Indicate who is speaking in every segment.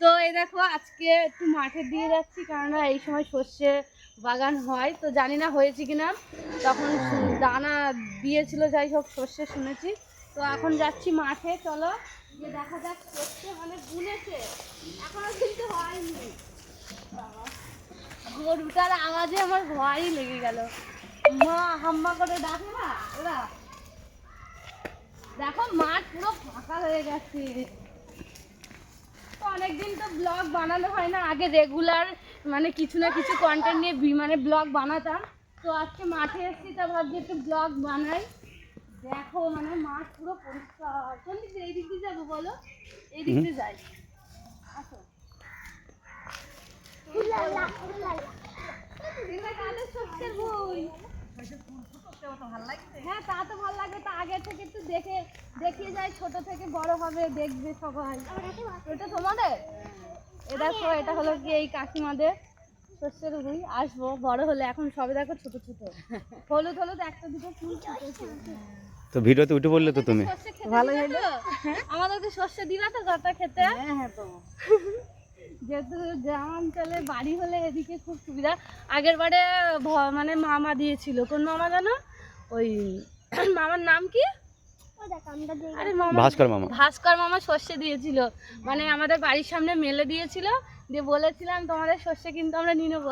Speaker 1: তো এই দেখো, আজকে একটু মাঠে দিয়ে যাচ্ছি, কেননা এই সময় সর্ষে বাগান হয়, তো জানি না হয়েছে কিনা। তখন দানা দিয়েছিল, যাই হোক, সর্ষে শুনেছি। তো এখন যাচ্ছি মাঠে, চলো। গিয়ে দেখা যাক, সর্ষে মানে বুনেছে। এখনও কিন্তু হয়নি। গরুটার আওয়াজে আমার ভয়ই লেগে গেল। মা, হাম্মা করে ডাকে না, ওরা। দেখো, মাঠ পুরো ফাঁকা হয়ে গেছে। অনেকদিন তো ব্লগ বানানো হয় না আগে রেগুলার মানে কিছু না কিছু কন্টেন্ট নিয়ে মানে ব্লগ বানাতাম। তো আজকে মাঠে এসেছি তা ভাবছি একটু ব্লগ বানাই। দেখো মানে মাঠ পুরো পরিষ্কার। কোন দিক এই দিক দিয়ে যাব বলো? এই দিক দিয়ে যাই। আসো। কাদের বই হ্যাঁ তা তো ভালো লাগবে তা আগে থেকে একটু দেখে দেখিয়ে যায় ছোট থেকে বড় হবে দেখবে সবাই। এটা তোমাদের? এ দেখো এটা হলো কি এই কাকিমাদের শস্যের রুই আসব বড় হলে এখন সবে দেখো ছোট ছোট। হলুদ হলুদ একটা দুটো ফুল
Speaker 2: তো ভিডিওতে উঠে পড়লে তো তুমি।
Speaker 1: সর্ষে খেতে ভালো হলো। আমাদেরকে সর্ষে দিবা তো গাটা খেতে। হ্যাঁ হ্যাঁ তো। যেহেতু গ্রাম অঞ্চলে বাড়ি হলে এদিকে খুব সুবিধা। আগের বারে মানে মামা দিয়েছিল। কোন মামা জানো? ওই মামার নাম কি? আরে মামা
Speaker 2: ভাস্কর মামা।
Speaker 1: ভাস্কর মামা সর্ষে দিয়েছিল। মানে আমাদের বাড়ির সামনে মেলে দিয়েছিল। দিয়ে বলেছিলাম তোমাদের সর্ষে কিন্তু আমরা নিয়ে নেব।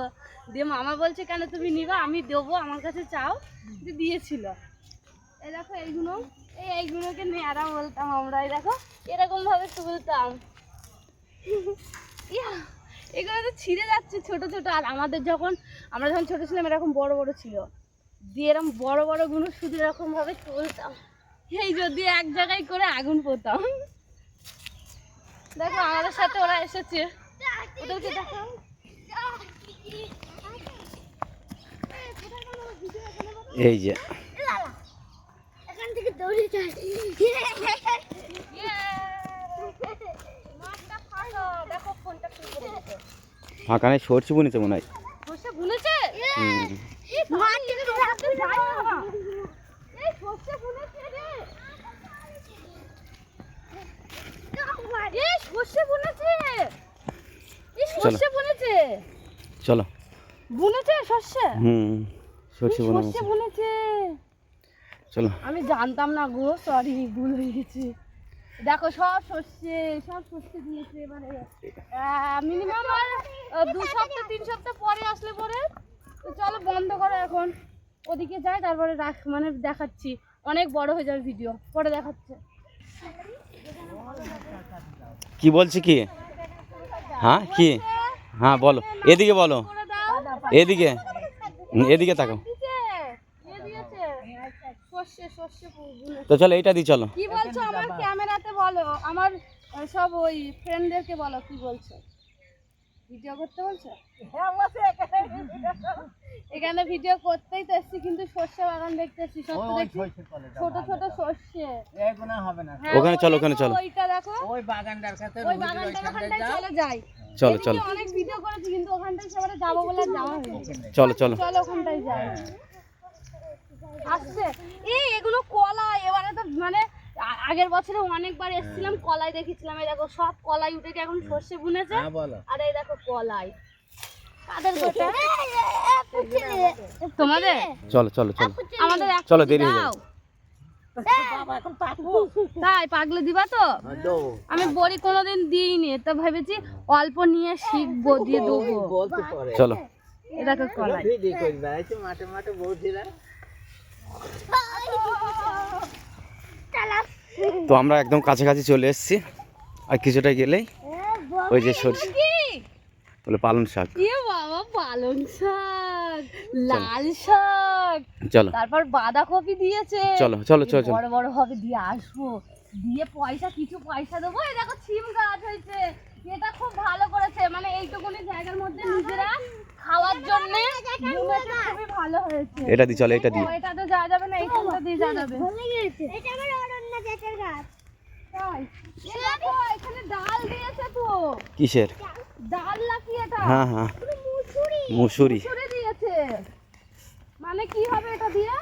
Speaker 1: দিয়ে মামা বলছে কেন তুমি নিবা? আমি দেবো আমার কাছে চাও। দিয়ে দিয়েছিল। এই দেখো এইগুলো। এই এইগুলোকে নেয়ারা বলতাম আমরা। এই দেখো এরকম ভাবে তুলতাম। ইয়া এগুলো তো ছিঁড়ে যাচ্ছে ছোট ছোট। আর আমাদের যখন আমরা যখন ছোট ছিলাম এরকম বড় বড় ছিল। দিয়ে এরকম বড় বড়গুলো শুধু এরকম ভাবে তুলতাম এই যদি এক জায়গায় করে আগুন পোতাম। দেখো আমাদের সাথে ওরা এসেছে। ওদেরকে দেখো
Speaker 2: এই যে।
Speaker 3: এখান থেকে দৌড়ে যায়
Speaker 1: মাছটা ভালো। দেখো ফোনটা কি করে দিতে।
Speaker 2: ফাঁকানে সরষে বুনেছে। মনে হয়
Speaker 1: সর্ষে বুনেছে।
Speaker 2: চলো।
Speaker 1: বুনেছে সর্ষে
Speaker 2: হুম সর্ষে
Speaker 1: বুনেছে।
Speaker 2: চলো।
Speaker 1: আমি জানতাম না গো সরি ভুল হয়ে গেছে। দেখো সব সর্ষে সব সর্ষে দিয়েছে এবারে। মিনিমাম আর দু সপ্তাহ তিন সপ্তাহ পরে আসলে পরে। তো চলো বন্ধ করো এখন। ওদিকে যাই তারপরে রাখ মানে দেখাচ্ছি। অনেক বড় হয়ে যাবে ভিডিও পরে দেখাচ্ছে।
Speaker 2: কি বলছে কি? হ্যাঁ কি? হ্যাঁ বলো। এদিকে বলো। এদিকে। এদিকে তাকাও
Speaker 1: দিছে এ দিয়েছে সর্ষে সর্ষে বুনেছে
Speaker 2: তো চলো এইটা দিই চলো।
Speaker 1: কি বলছো আমার ক্যামেরাতে বলো আমার সব ওই ফ্রেন্ডদেরকে বলো কি বলছো? ভিডিও করতে বলছো? এখানে ভিডিও করতেই তো এসছি কিন্তু সর্ষে বাগান দেখতে এসছি সত্য দেখছি ছোট ছোট সর্ষে। হ্যাঁ,
Speaker 2: ওখানে চলো, ওখানে চলো।
Speaker 1: ওইটা দেখো।
Speaker 4: ওই বাগানটার কাছে
Speaker 1: ওই বাগানটার ওখানটায় চলে যাই।
Speaker 2: চলো চলো।
Speaker 1: অনেক ভিডিও করেছি কিন্তু ওখানটায় সবারে যাব বলে যাওয়া হয়নি।
Speaker 2: চলো চলো।
Speaker 1: চলো ওখানটায় যাই। আসছে। এই এগুলো কলাই। এবারে তো মানে আগের বছরে অনেকবার এসেছিলাম কলাই দেখেছিলাম। এই দেখো সব কলাই উঠে কি এখন সর্ষে বুনেছে?
Speaker 4: হ্যাঁ
Speaker 1: আর এই দেখো কলাই। তোমাদের?
Speaker 2: চলো চলো চলো।
Speaker 1: আমাদের
Speaker 2: চলো, দেরি হয়ে
Speaker 1: দাও। তাই পাগলে দিবা তো? আমি বড়ি কোনোদিন দিইনি তো ভেবেছি অল্প নিয়ে শিখব দিয়ে দেবো।
Speaker 2: চলো
Speaker 1: এটা কলাই।
Speaker 2: তো আমরা একদম কাছাকাছি চলে এসেছি। আর কিছুটা গেলেই ওই যে সরষে বলে পালন শাক।
Speaker 1: বাবা পালং শাক লাল শাক।
Speaker 2: চলো।
Speaker 1: তারপর বাঁধাকপি দিয়েছে।
Speaker 2: চলো চলো চলো চলো।
Speaker 1: বড় বড় হবে দিয়ে আসব। দিয়ে পয়সা কিছু পয়সা দেবো। এই দেখো সিম গাছ হয়েছে। এটা খুব ভালো করেছে। মানে এইটুকুনি জায়গার মধ্যে নিজেরা খাওয়ার জন্য খুবই ভালো হয়েছে।
Speaker 2: এটা দি চলো এটা দি
Speaker 1: ও, এটাতে যাওয়া যাবে না এইখানটা দিয়ে যাওয়া যাবে।
Speaker 3: এটা আমার অরণ্য জাতের গাছ।
Speaker 1: এখানে ডাল দিয়েছে তো।
Speaker 2: কিসের?
Speaker 1: ডাল নাকি এটা?
Speaker 2: হ্যাঁ হ্যাঁ।
Speaker 3: মুসুরি।
Speaker 2: মুসুরি।
Speaker 1: মুসুরি দিয়েছে। মানে কি হবে এটা দিয়ে?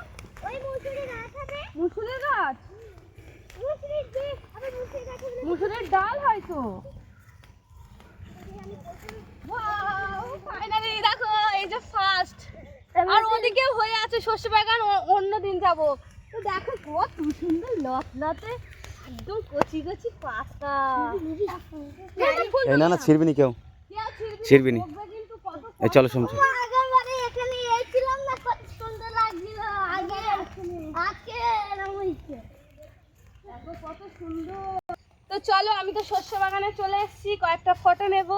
Speaker 3: ওই মুসুরি গাছ হবে।
Speaker 1: মুসুরির গাছ?
Speaker 3: মুসুরির বীজ আবার মুসুরি গাছ
Speaker 1: মুসুরির ডাল দেখো এই যে ফার্স্ট আর ওদিকে হয়ে আছে শস্য বাগান অন্য দিন যাব। তো দেখো কত সুন্দর লতলতে একদম কচি কচি পাতা।
Speaker 2: এই না না ছিড়বি নি কেউ। ছিড়বি নি। এই চলো শুনছো
Speaker 3: এখানে এসেছিলাম না কত সুন্দর লাগছিল। আগে আজকে এরকম
Speaker 1: কত সুন্দর। তো চলো আমি তো শস্য বাগানে চলে এসেছি কয়েকটা ফটো নেব।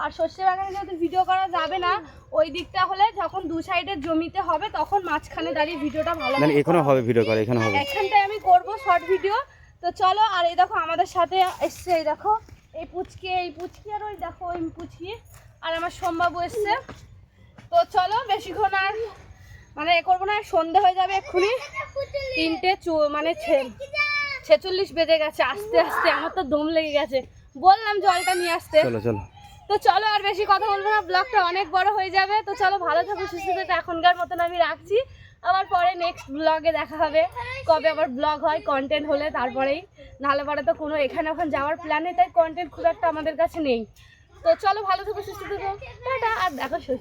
Speaker 1: আর শস্য বাগানে যেহেতু ভিডিও করা যাবে না ওই দিকটা হলে যখন দু সাইডের জমিতে হবে তখন মাঝখানে দাঁড়িয়ে ভিডিওটা ভালো
Speaker 2: না না, এখানেও হবে ভিডিও করে এখানে হবে।
Speaker 1: এখানটায় আমি করব শর্ট ভিডিও তো চলো আর এই দেখো আমাদের সাথে এসছে এই দেখো এই পুচকি এই পুচকি আর ওই দেখো ওই পুচকি আর আমার সোমবাবু এসছে। তো চলো বেশিক্ষণ আর মানে এ করব না সন্ধে হয়ে যাবে এক্ষুনি। তিনটে চো- মানে ছে- ছেচল্লিশ বেজে গেছে আস্তে আস্তে আমার তো দম লেগে গেছে। বললাম জলটা নিয়ে আসতে।
Speaker 2: চলো চলো।
Speaker 1: তো চলো আর বেশি কথা বলব না ব্লগটা অনেক বড় হয়ে যাবে। তো চলো ভালো থাকো, সুস্থ থাকো এখনকার মতন আমি রাখছি। আবার পরে নেক্সট ব্লগে দেখা হবে। কবে আবার ব্লগ হয় কন্টেন্ট হলে তারপরেই। নাহলে পরে তো কোনো এখানে ওখানে যাওয়ার প্ল্যানে তাই কন্টেন্ট খুব একটা আমাদের কাছে নেই। তো চলো ভালো থাকো, সুস্থ থাকো। আর দেখো কি